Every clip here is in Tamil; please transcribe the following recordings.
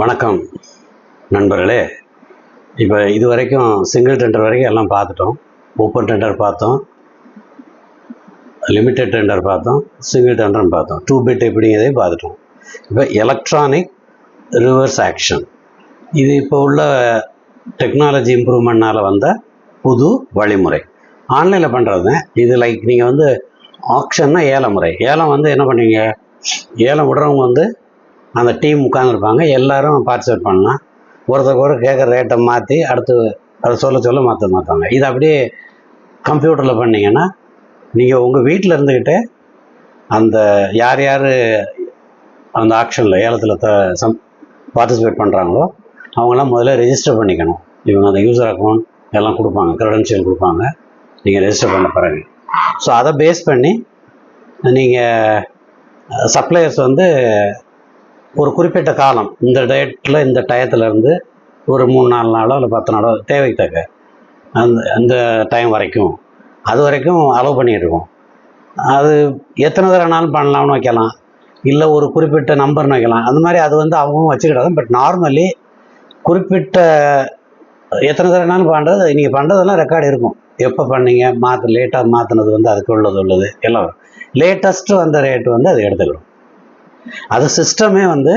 வணக்கம் நண்பர்களே. இப்போ இது வரைக்கும் சிங்கிள் டெண்டர் வரைக்கும் எல்லாம் பார்த்துட்டோம். ஓப்பன் டெண்டர் பார்த்தோம். லிமிட்டட் டெண்டர் பார்த்தோம். சிங்கிள் டெண்டர்னு பார்த்தோம். டூ பிட் எப்படிங்கிறதே பார்த்துட்டோம். இப்போ எலக்ட்ரானிக் ரிவர்ஸ் ஆக்ஷன் இது இப்போ உள்ள டெக்னாலஜி இம்ப்ரூவ்மெண்ட்னால் வந்த புது வழிமுறை. ஆன்லைனில் பண்ணுறது இது லைக் நீங்கள் வந்து ஆக்ஷன்னா ஏலம் முறை. ஏலம் வந்து என்ன பண்ணுவீங்க? ஏலம் விடுறவங்க வந்து அந்த டீம் உட்காந்துருப்பாங்க எல்லாரும் பார்ட்டிசிபேட் பண்ணலாம். ஒருத்தருக்கு ஒரு கேட்குற ரேட்டை மாற்றி அடுத்து அதை சொல்ல சொல்ல மாற்ற மாற்றுவாங்க இது அப்படியே கம்ப்யூட்டரில் பண்ணீங்கன்னா நீங்கள் உங்கள் வீட்டில் இருந்துக்கிட்டே அந்த யார் யார் அந்த ஆக்ஷனில் ஏலத்தில் த சம் பார்ட்டிசிபேட் பண்ணுறாங்களோ அவங்களாம் முதல்ல ரெஜிஸ்டர் பண்ணிக்கணும். இவங்க அந்த யூசர் அக்கௌண்ட் எல்லாம் கொடுப்பாங்க க்ரெடென்ஷியல் கொடுப்பாங்க. நீங்கள் ரெஜிஸ்டர் பண்ண பிறகு. ஸோ அதை பேஸ் பண்ணி நீங்கள் சப்ளையர்ஸ் வந்து ஒரு குறிப்பிட்ட காலம் இந்த டேட்டில் இந்த டயத்துலேருந்து ஒரு மூணு நாலு நாளோ இல்லை பத்து நாளோ தேவைக்கு தக்க அந்த அந்த டைம் வரைக்கும். அது வரைக்கும் அலோவ் பண்ணிட்டு அது எத்தனை தடவைனாலும் பண்ணலாம்னு வைக்கலாம். இல்லை ஒரு குறிப்பிட்ட நம்பர்னு வைக்கலாம். அந்த மாதிரி அது வந்து அவங்களும் வச்சுக்கிட்டாங்க. பட் நார்மலி குறிப்பிட்ட எத்தனை தடவைனாலும் பண்ணுறது நீங்கள் பண்ணுறதெல்லாம் ரெக்கார்டு இருக்கும். எப்போ பண்ணீங்க? மாற்று லேட்டாக மாற்றினது வந்து அதுக்கு உள்ளது உள்ளது. எல்லாம். லேட்டஸ்ட்டு வந்த ரேட் வந்து அது எடுத்துக்கிறோம் அது சிஸ்டமே வந்து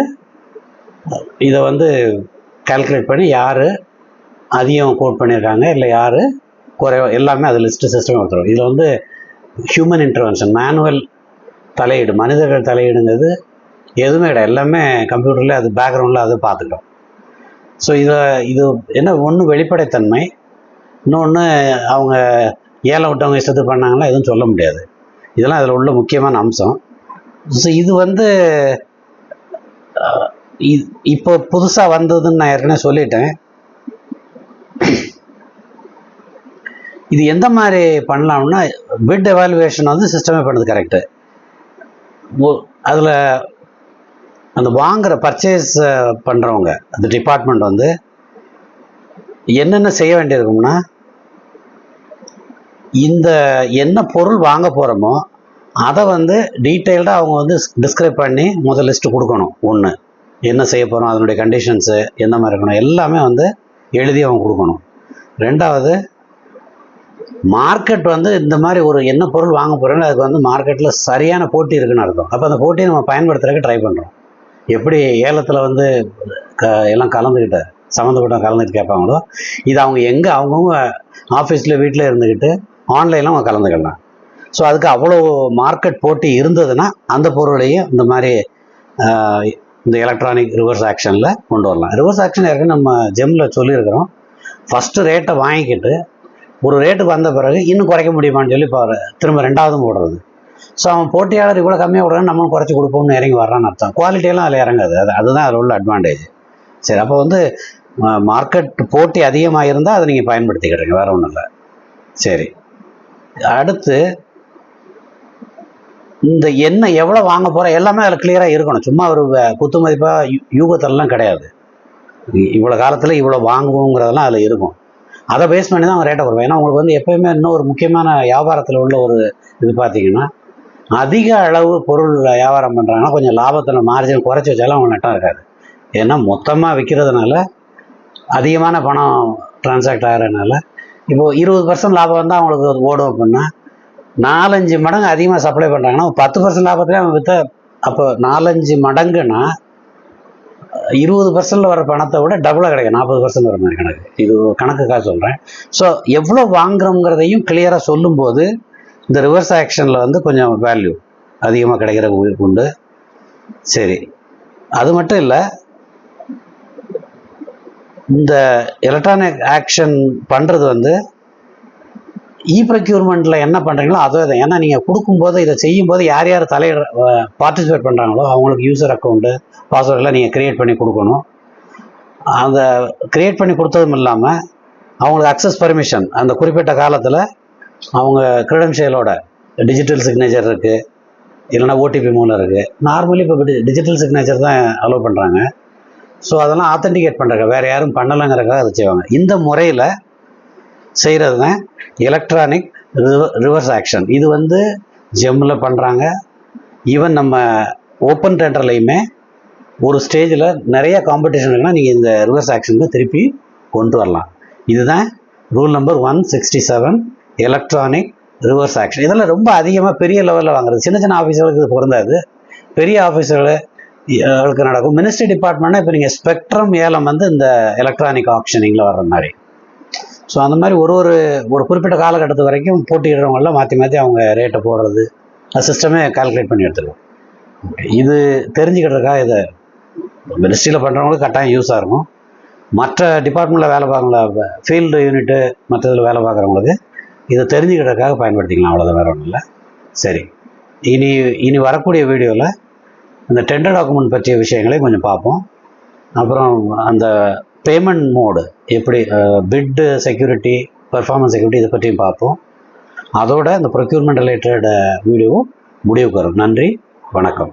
இதை வந்து கால்குலேட் பண்ணி யார் அதிகம் கோட் பண்ணியிருக்காங்க இல்லை யார் குறைவா எல்லாமே அது லிஸ்ட்டு சிஸ்டமே கொடுத்துரும். இதில் வந்து ஹியூமன் இன்டர்வென்ஷன் மேனுவல் தலையீடு மனிதர்கள் தலையீடுங்கிறது எதுவுமே கிடையாது. எல்லாமே கம்ப்யூட்டரில் அது பேக்ரவுண்டில் அது பார்த்துட்டோம் ஸோ இதை இது என்ன ஒன்று வெளிப்படைத்தன்மை இன்னொன்று அவங்க ஏழை விட்டவங்க இஷ்டத்துக்கு பண்ணாங்கன்னா எதுவும் சொல்ல முடியாது. இதெல்லாம் அதில் உள்ள முக்கியமான அம்சம். ஸோ இது வந்து இப்போ புதுசாக வந்ததுன்னு நான் ஏற்கனவே சொல்லிட்டேன். இது எந்த மாதிரி பண்ணலாம்னா பிட் எவாலுவேஷன் வந்து சிஸ்டமே பண்ணுது கரெக்டு அதில் அந்த வாங்குற பர்ச்சேஸ் பண்ணுறவங்க அந்த டிபார்ட்மெண்ட் வந்து என்னென்ன செய்ய வேண்டியிருக்கும்னா இந்த என்ன பொருள் வாங்க போகிறோமோ அதை வந்து டீட்டெயில்டாக அவங்க வந்து டிஸ்கிரைப் பண்ணி முதல் லிஸ்ட்டு கொடுக்கணும். ஒன்று என்ன செய்ய போகிறோம் அதனுடைய கண்டிஷன்ஸு எந்த மாதிரி இருக்கணும் எல்லாமே வந்து எழுதி அவங்க கொடுக்கணும். ரெண்டாவது மார்க்கெட் வந்து இந்த மாதிரி ஒரு என்ன பொருள் வாங்க போகிறோம் அதுக்கு வந்து மார்க்கெட்டில் சரியான போட்டி இருக்குன்னு அர்த்தம். அப்போ அந்த போட்டியை நம்ம பயன்படுத்துறதுக்கு ட்ரை பண்ணுறோம் எப்படி ஏலத்தில் வந்து க எல்லாம் கலந்துக்கிட்ட சம்மந்தப்பட்ட கலந்துக்கிட்டு கேட்பாங்களோ இது அவங்க எங்கே அவங்கவுங்க ஆஃபீஸில் வீட்டில் இருந்துக்கிட்டு ஆன்லைனில் அவங்க கலந்துக்கலாம். ஸோ அதுக்கு அவ்வளோ மார்க்கெட் போட்டி இருந்ததுன்னா அந்த பொருளையும் இந்த மாதிரி இந்த எலக்ட்ரானிக் ரிவர்ஸ் ஆக்ஷனில் கொண்டு வரலாம். ரிவர்ஸ் ஆக்ஷன் ஏற்கனவே நம்ம ஜெம்மில் சொல்லியிருக்கிறோம். ஃபஸ்ட்டு ரேட்டை வாங்கிக்கிட்டு ஒரு ரேட்டுக்கு வந்த பிறகு இன்னும் குறைக்க முடியுமான்னு சொல்லி இப்போ திரும்ப ரெண்டாவதும் போடுறது. ஸோ அவன் போட்டியாளர் இவ்வளோ கம்மியாக விடுறான்னு நம்மளும் குறைச்சி கொடுப்போம்னு இறங்கி வர்றான்னு அர்த்தம். குவாலிட்டியெல்லாம் அதில் இறங்காது. அது அதுதான் அதில் உள்ள அட்வான்டேஜ் சரி அப்போ வந்து மார்க்கெட் போட்டி அதிகமாக இருந்தால் அதை நீங்கள் பயன்படுத்திக்கிடுங்க. வேறு ஒன்றும் இல்லை. சரி. அடுத்து இந்த எண்ணெய் எவ்வளோ வாங்க போகிற எல்லாமே அதில் கிளியராக இருக்கணும். சும்மா ஒரு குத்து மதிப்பாக யூகத்திலலாம் கிடையாது. இவ்வளோ காலத்தில் இவ்வளோ வாங்குவோங்கிறதெல்லாம் அதில் இருக்கும். அதை பேஸ் பண்ணி தான் அவங்க ரேட்டை வருவாங்க ஏன்னா உங்களுக்கு வந்து எப்பயுமே இன்னும் ஒரு முக்கியமான வியாபாரத்தில் உள்ள ஒரு இது பார்த்தீங்கன்னா அதிக அளவு பொருள் வியாபாரம் பண்ணுறாங்கன்னா கொஞ்சம் லாபத்தில் மார்ஜின் குறைச்சி வச்சாலும் அவங்க நட்டம் இருக்காது. ஏன்னா மொத்தமாக விற்கிறதுனால அதிகமான பணம் டிரான்சாக்ட் ஆகிறதுனால இப்போ இருபது பர்சன்ட் லாபம் வந்தால் அவங்களுக்கு ஓடும் அப்படின்னா நாலஞ்சு மடங்கு அதிகமாக சப்ளை பண்ணுறாங்கன்னா பத்து பர்சன்ட் லாபத்திலே அவன் விற்ற அப்போ நாலஞ்சு மடங்குன்னா இருபது பர்சன்டில் வர பணத்தை விட டபுளாக கிடைக்கும். நாற்பது பர்சன்ட் வர மாதிரி கணக்கு. இது கணக்குக்காக சொல்கிறேன் ஸோ எவ்வளோ வாங்குறோங்கிறதையும் கிளியராக சொல்லும்போது இந்த ரிவர்ஸ் ஆக்ஷனில் வந்து கொஞ்சம் வேல்யூ அதிகமாக கிடைக்கிற உண்டு. சரி. அது மட்டும் இல்லை இந்த எலக்ட்ரானிக் ஆக்ஷன் பண்ணுறது வந்து இ ப்ரொக்யூர்மெண்ட்டில் என்ன பண்ணுறீங்களோ அதே தான். ஏன்னா நீங்கள் கொடுக்கும்போது இதை செய்யும்போது யார் யார் தலையிட பார்ட்டிசிபேட் பண்ணுறாங்களோ அவங்களுக்கு யூசர் அக்கௌண்ட்டு பாஸ்வேர்டெல்லாம் நீங்கள் க்ரியேட் பண்ணி கொடுக்கணும். அந்த க்ரியேட் பண்ணி கொடுத்ததும் இல்லாமல் அவங்களுக்கு அக்சஸ் பர்மிஷன் அந்த குறிப்பிட்ட காலத்தில் அவங்க க்ரெடென்ஷியலோட டிஜிட்டல் சிக்னேச்சர் இருக்குது இல்லைன்னா ஓடிபி மூலம் இருக்குது நார்மலி இப்போ டிஜிட்டல் சிக்னேச்சர் தான் அலோவ் பண்ணுறாங்க ஸோ அதெல்லாம் ஆத்தென்டிகேட் பண்ணுறாங்க வேறு யாரும் பண்ணலைங்கிறக்காக அதை செய்வாங்க. இந்த முறையில் செய்கிறது தான் எலக்ட்ரானிக் ரிவர்ஸ் ஆக்ஷன் இது வந்து ஜெம்மில் பண்ணுறாங்க ஈவன் நம்ம ஓப்பன் டெண்டர்லையுமே ஒரு ஸ்டேஜில் நிறைய காம்படிஷன் இருக்குன்னா நீங்கள் இந்த ரிவர்ஸ் ஆக்ஷனுக்கு திருப்பி கொண்டு வரலாம். இதுதான் rule number one sixty seven electronic reverse auction இதெல்லாம் ரொம்ப அதிகமாக பெரிய லெவலில் வாங்குறது. சின்ன சின்ன ஆஃபீஸர்களுக்கு இது பொருந்தாது. பெரிய ஆஃபீஸர்களுக்கு நடக்கும். மினிஸ்ட்ரி டிபார்ட்மெண்ட்னா இப்போ நீங்கள் ஸ்பெக்ட்ரம் ஏலம் வந்து இந்த எலக்ட்ரானிக் ஆப்ஷனிங்கில் வர்ற மாதிரி. ஸோ அந்த மாதிரி ஒரு ஒரு ஒரு குறிப்பிட்ட காலகட்டத்து வரைக்கும் போட்டியிடுறவங்களாம் மாற்றி மாற்றி அவங்க ரேட்டை போடுறது அந்த சிஸ்டமே கால்குலேட் பண்ணி எடுத்துருவோம். இது தெரிஞ்சுக்கிட்டுருக்கா இதை மினிஸ்ட்ரியில் பண்ணுறவங்களுக்கு கட்டாயம் யூஸாக இருக்கும். மற்ற டிபார்ட்மெண்ட்டில் வேலை பார்க்கல ஃபீல்டு யூனிட்டு மற்ற இதில் வேலை பார்க்குறவங்களுக்கு இதை தெரிஞ்சுக்கிறதுக்காக பயன்படுத்திக்கலாம் அவ்வளோதான் வேறு ஒன்றும் இல்லை. சரி இனி இனி வரக்கூடிய வீடியோவில் இந்த டெண்டர் டாக்குமெண்ட் பற்றிய விஷயங்களையும் கொஞ்சம் பார்ப்போம். அப்புறம் அந்த பேமெண்ட் மோடு எப்படி பிட்டு செக்யூரிட்டி பெர்ஃபார்மன்ஸ் செக்யூரிட்டி இதை பற்றியும் பார்ப்போம். அதோட இந்த ப்ரொக்யூர்மெண்ட் ரிலேட்டட் வீடியோவும் முடிவுக்கு வரும். நன்றி வணக்கம்.